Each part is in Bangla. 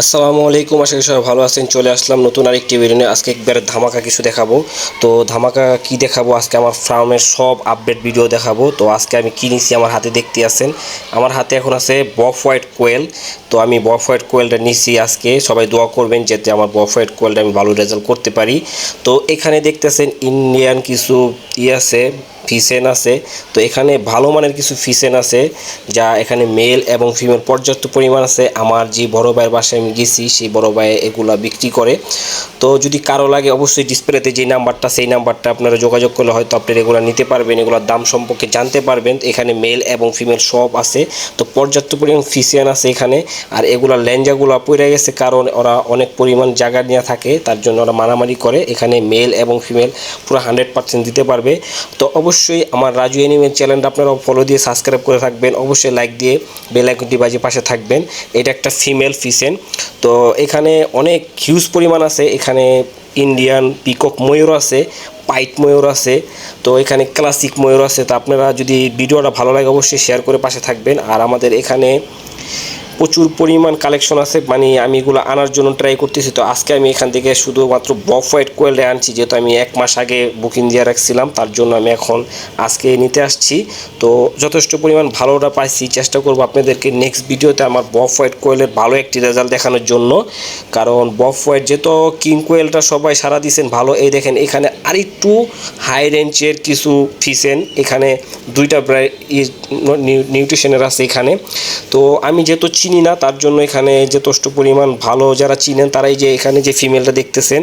আসসালামু আলাইকুম, আশা করি সবাই ভালো আছেন। চলে আসলাম নতুন আরেকটি ভিডিও আজকে একবার ধামাকা কিছু দেখাবো। তো ধামাকা কি দেখাবো? আজকে আমার ফার্মের সব আপডেট ভিডিও দেখাবো। তো আজকে আমি কি নিছি আমার হাতে দেখতে আছেন? আমার হাতে এখন আছে বফ হোয়াইট কোয়েল তো আমি বফ হোয়াইট কোয়েলটা নিছি আজকে। সবাই দোয়া করবেন যাতে আমার বফ হোয়াইট কোয়েলটা আমি ভালো রেজাল্ট করতে পারি। তো এখানে দেখতেছেন ইন্ডিয়ান কিছু ই আছে। ফিসেন আছে। তো এখানে ভালো মানের কিছু ফিসেন আছে, যা এখানে মেল এবং ফিমেল পর্যাপ্ত পরিমাণ আছে। আমার যে বড় ভাইয়ের বাসায় আমি গেছি, সেই বড় ভাই এগুলা বিক্রি করে। তো যদি কারও লাগে অবশ্যই ডিসপ্লেতে যে নাম্বারটা, সেই নাম্বারটা আপনারা যোগাযোগ করলে হয়তো আপনারা এগুলো নিতে পারবেন, এগুলোর দাম সম্পর্কে জানতে পারবেন। এখানে মেল এবং ফিমেল সব আছে। তো পর্যাপ্ত পরিমাণ ফিসিয়ান আছে এখানে। আর এগুলা ল্যাঞ্জাগুলো পড়ে গেছে কারণ ওরা অনেক পরিমাণ জায়গা নিয়ে থাকে, তার জন্য ওরা মারামারি করে। এখানে মেল এবং ফিমেল পুরো হান্ড্রেড পার্সেন্ট দিতে পারবে। তো অবশ্যই আমার রাজু এনিমেল চ্যানেলটা আপনারা ফলো দিয়ে সাবস্ক্রাইব করে থাকবেন। অবশ্যই লাইক দিয়ে বেল আইকনটি বাজে পাশে থাকবেন। এটা একটা ফিমেল ফিসেন তো এখানে অনেক হিউজ পরিমাণ আছে। এখানে ইন্ডিয়ান পিকক ময়ূর আছে পাইট ময়ূর আছে, তো এখানে ক্লাসিক ময়ূর আছে। তো আপনারা যদি ভিডিওটা ভালো লাগে অবশ্যই শেয়ার করে পাশে থাকবেন। আর আমাদের এখানে প্রচুর পরিমাণ কালেকশন আছে। মানে আমি এগুলো আনার জন্য ট্রাই করতেছি। তো আজকে আমি এখান থেকে শুধুমাত্র বফ হোয়াইট কোয়েলটা আনছি, যেহেতু আমি এক মাস আগে বুকিং দিয়ে রাখছিলাম, তার জন্য আমি এখন আজকে নিতে আসছি। তো যথেষ্ট পরিমাণ ভালোটা পাইছি। চেষ্টা করব আপনাদেরকে নেক্সট ভিডিওতে আমার বফ হোয়াইট কোয়েলের ভালো একটি রেজাল্ট দেখানোর জন্য। কারণ বফ হোয়াইট যেহেতু কিং কোয়েলটা সবাই সারা দিয়েছেন ভালো। এই দেখেন, এখানে আরেকটু হাই রেঞ্জের কিছু ফিসেন এখানে দুইটা নিউট্রিশনের আছে এখানে। তো আমি যেহেতু না, তার জন্য এখানে যথেষ্ট পরিমাণ ভালো যারা চিনেন, তারাই যে এখানে যে ফিমেলটা দেখতেছেন,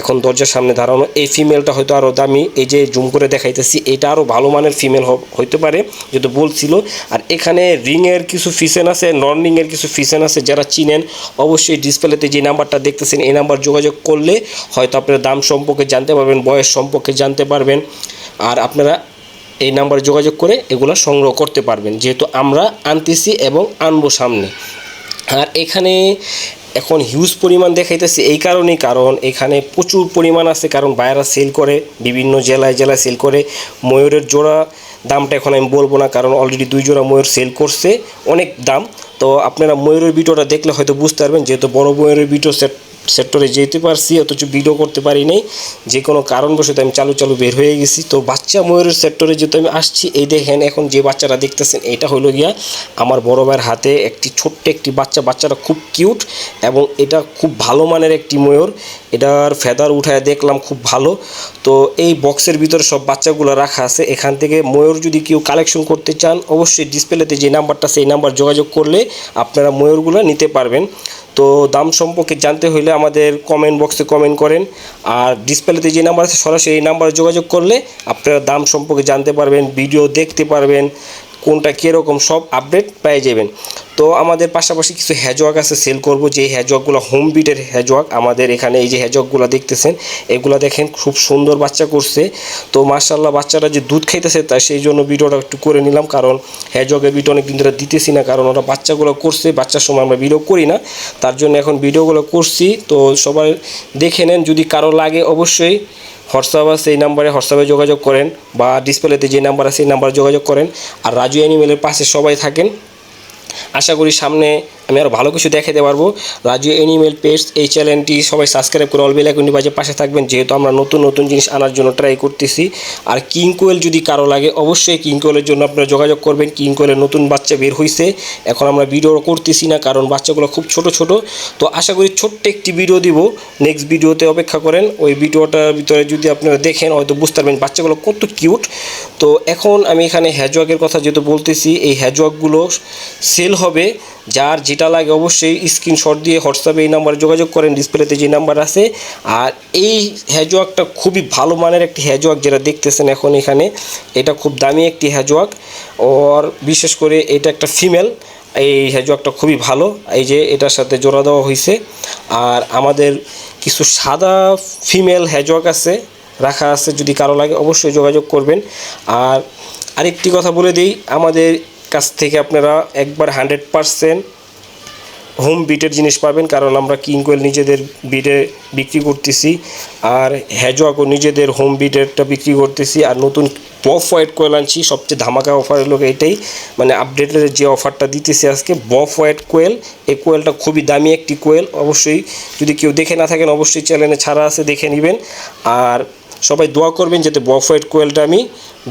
এখন দরজার সামনে দাঁড়ানো, এই ফিমেলটা হয়তো আরও দামি। এই যে জুম করে দেখাইতেছি, এটা আরও ভালো মানের ফিমেল হইতে পারে, যেহেতু বলছিল আর এখানে রিংয়ের কিছু ফিসেন আছে নন রিংয়ের কিছু ফিসেন আছে, যারা চিনেন, অবশ্যই ডিসপ্লেতে যে নাম্বারটা দেখতেছেন, এই নাম্বার যোগাযোগ করলে হয়তো আপনারা দাম সম্পর্কে জানতে পারবেন, বয়স সম্পর্কে জানতে পারবেন। আর আপনারা এই নাম্বারে যোগাযোগ করে এগুলো সংগ্রহ করতে পারবেন, যেহেতু আমরা আনতেছি এবং আনব সামনে। আর এখানে এখন হিউজ পরিমাণ দেখাইতেছে এই কারণেই কারণ এখানে প্রচুর পরিমাণ আছে, কারণ বাইরা সেল করে, বিভিন্ন জেলায় জেলায় সেল করে। ময়ূরের জোড়া দামটা এখন আমি বলব না, কারণ অলরেডি দুই জোড়া ময়ূর সেল করছে, অনেক দাম। তো আপনারা ময়ূরের ভিডিওটা দেখলে হয়তো বুঝতে পারবেন, যেহেতু বড় ময়ূরের ভিডিও সেট সেক্টরে যেতে পারছি, অথচ ভিডিও করতে পারি নাই। যে কোনো কারণবশত আমি চালু চালু বের হয়ে গেছি। তো বাচ্চা ময়ূরের সেক্টরে যেহেতু আমি আসছি, এই দেখেন এখন যে বাচ্চারা দেখতেছেন, এটা হলো গিয়া আমার বড় ভাইয়ের হাতে একটি ছোট্ট একটি বাচ্চা। বাচ্চাটা খুব কিউট এবং এটা খুব ভালো মানের একটি ময়ূর। এটার ফেদার উঠায় দেখলাম খুব ভালো। তো এই বক্সের ভিতরে সব বাচ্চাগুলো রাখা আছে। এখান থেকে ময়ূর যদি কেউ কালেকশন করতে চান, অবশ্যই ডিসপ্লেতে যে নাম্বারটা সেই নাম্বার যোগাযোগ করলে আপনারা ময়ূরগুলো নিতে পারবেন। তো দাম সম্পর্কে জানতে হলে আমাদের কমেন্ট বক্সে কমেন্ট করেন। আর ডিসপ্লেতে যে নাম্বার আছে, সরাসরি এই নাম্বারে যোগাযোগ করলে আপনারা দাম সম্পর্কে জানতে পারবেন ভিডিও দেখতে পারবেন, কোনটা কীরকম সব আপডেট পেয়ে যাবেন। তো আমাদের পাশাপাশি কিছু হ্যাজওয়াক আছে সেল করব। যে হ্যাজওয়াকগুলো হোম বিটের হ্যাজওয়াক আমাদের এখানে এই যে হ্যাজওয়াকগুলো দেখতেছেন, এগুলো দেখেন খুব সুন্দর বাচ্চা করছে। তো মার্শাল্লাহ বাচ্চারা যে দুধ খাইতেছে তাই সেই জন্য ভিডিওটা একটু করে নিলাম, কারণ হ্যাজওয়াকের ভিডিও অনেক দিন ধরে দিতেছি না, কারণ ওরা বাচ্চাগুলো করছে, বাচ্চার সময় আমরা ভিডিও করি না। তার জন্য এখন ভিডিওগুলো করছি। তো সবাই দেখে নেন, যদি কারও লাগে অবশ্যই হোয়াটসঅ্যাপ আছে এই নাম্বারে, হোয়াটসঅ্যাপে যোগাযোগ করেন বা ডিসপ্লেতে যে নাম্বার আছে, এই নাম্বারে যোগাযোগ করেন। আর রাজু অ্যানিমেলের পাশে সবাই থাকেন। আশা করি সামনে আমি আরও ভালো কিছু দেখাতে পারব। রাজু অ্যানিমেল পেস্ট এই চ্যানেলটি সবাই সাবস্ক্রাইব করে অল বেলাইকনটি বাজে পাশে থাকবেন, যেহেতু আমরা নতুন নতুন জিনিস আনার জন্য ট্রাই করতেছি। আর কিং কোয়েল যদি কারও লাগে, অবশ্যই কিং কোয়েলের জন্য আপনারা যোগাযোগ করবেন। কিং কোয়েলের নতুন বাচ্চা বের হয়েছে এখন আমরা ভিডিও করতেছি না, কারণ বাচ্চাগুলো খুব ছোট ছোট। তো আশা করি ছোট্ট একটি ভিডিও দিব নেক্সট ভিডিওতে অপেক্ষা করেন। ওই ভিডিওটার ভিতরে যদি আপনারা দেখেন, হয়তো বুঝতে পারবেন বাচ্চাগুলো কত কিউট তো এখন আমি এখানে হ্যাজওয়াকের কথা যেহেতু বলতেছি, এই হ্যাজওয়াকগুলো সেল হবে। যার যেটা লাগে অবশ্যই স্ক্রিনশট দিয়ে হোয়াটসঅ্যাপে এই নাম্বারে যোগাযোগ করেন ডিসপ্লেতে যে নাম্বার আছে। আর এই হ্যাজওয়াকটা খুবই ভালো মানের একটি হ্যাজওয়াক যেটা দেখতেছেন এখন এখানে। এটা খুব দামি একটি হ্যাজওয়াক ওর বিশেষ করে এটা একটা ফিমেল এই হ্যাজওয়াকটা খুবই ভালো। এই যে এটার সাথে জোড়া দেওয়া হয়েছে আর আমাদের কিছু সাদা ফিমেল হ্যাজওয়াক আছে। রাখা আছে, যদি কারও লাগে অবশ্যই যোগাযোগ করবেন। আর আরেকটি কথা বলে দিই, আমাদের কাছ থেকে আপনারা একবার হান্ড্রেড পারসেন্ট হোম বিটের জিনিস পাবেন, কারণ আমরা কিংকোয়েল নিজেদের বিটে বিক্রি করতেছি, আর হ্যাজওয়াকও নিজেদের হোম বিটেরটা বিক্রি করতেছি, আর নতুন বফ হোয়াইট কোয়েল আনছি, সবচেয়ে ধামাকা অফার হলো এটাই। মানে আপডেটের যে অফারটা দিতেছে আজকে, বফ হোয়াইট কোয়েল, এই কোয়েলটা খুবই দামি একটি কোয়েল। অবশ্যই যদি কেউ দেখে না থাকেন, অবশ্যই চ্যানেলে ছাড়া আছে, দেখে নেবেন। আর সবাই দোয়া করবেন যাতে বফ হোয়াইট কোয়েলটা আমি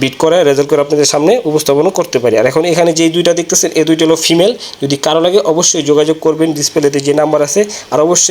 বিট করে, রেজাল্ট করে আপনাদের সামনে উপস্থাপনও করতে পারি। আর এখন এখানে যেই দুইটা দেখতেছেন, এই দুইটা হলো ফিমেল। যদি কারও লাগে অবশ্যই যোগাযোগ করবেন ডিসপ্লেতে যে নাম্বার আছে, আর অবশ্যই